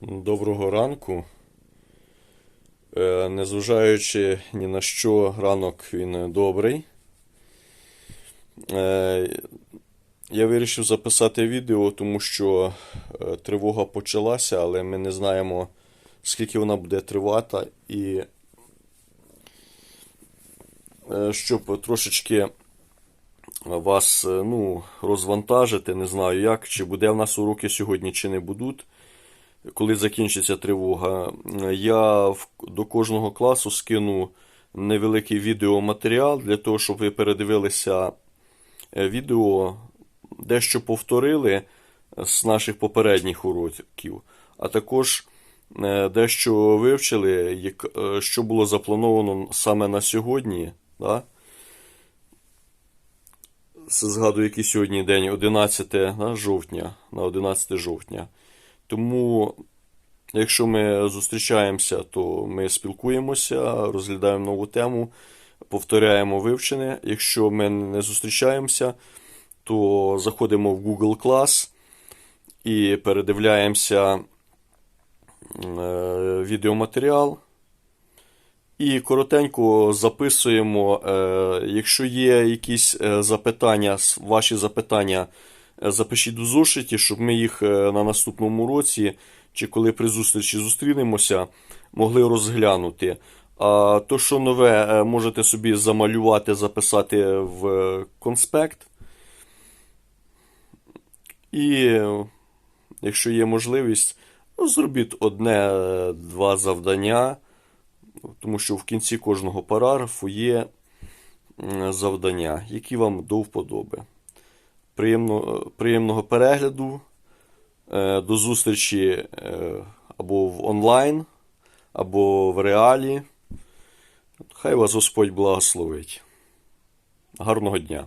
Доброго ранку. Е, Незважаючи ні на що, ранок він добрий. Е, Я вирішив записати відео, тому що е, тривога почалася, але ми не знаємо, скільки вона буде тривати. І щоб трошечки вас ну, розвантажити, не знаю як, чи буде в нас уроки сьогодні, чи не будуть коли закінчиться тривога, я до кожного класу скину невеликий відеоматеріал для того, щоб ви передивилися е, відео, дещо повторили з наших попередніх уроків, а також е, дещо вивчили, е, що було заплановано саме на сьогодні. Да? Згадую, який сьогодні день, 11 да, жовтня, на 11 жовтня. Тому, якщо ми зустрічаємося, то ми спілкуємося, розглядаємо нову тему, повторяємо вивчене. Якщо ми не зустрічаємося, то заходимо в Google Class і передивляємося е, відеоматеріал. І коротенько записуємо, е, якщо є якісь е, запитання, ваші запитання, запишіть у зошиті, щоб ми їх е, на наступному році, чи коли при зустрічі зустрінемося, могли розглянути. А то, що нове, е, можете собі замалювати, записати в е, конспект. І якщо є можливість, ну, зробіть одне-два завдання. Тому що в кінці кожного параграфу є завдання, які вам до вподоби. Приємно, приємного перегляду. Е, До зустрічі е, або в онлайн, або в реалі. Хай вас Господь благословить. Гарного дня!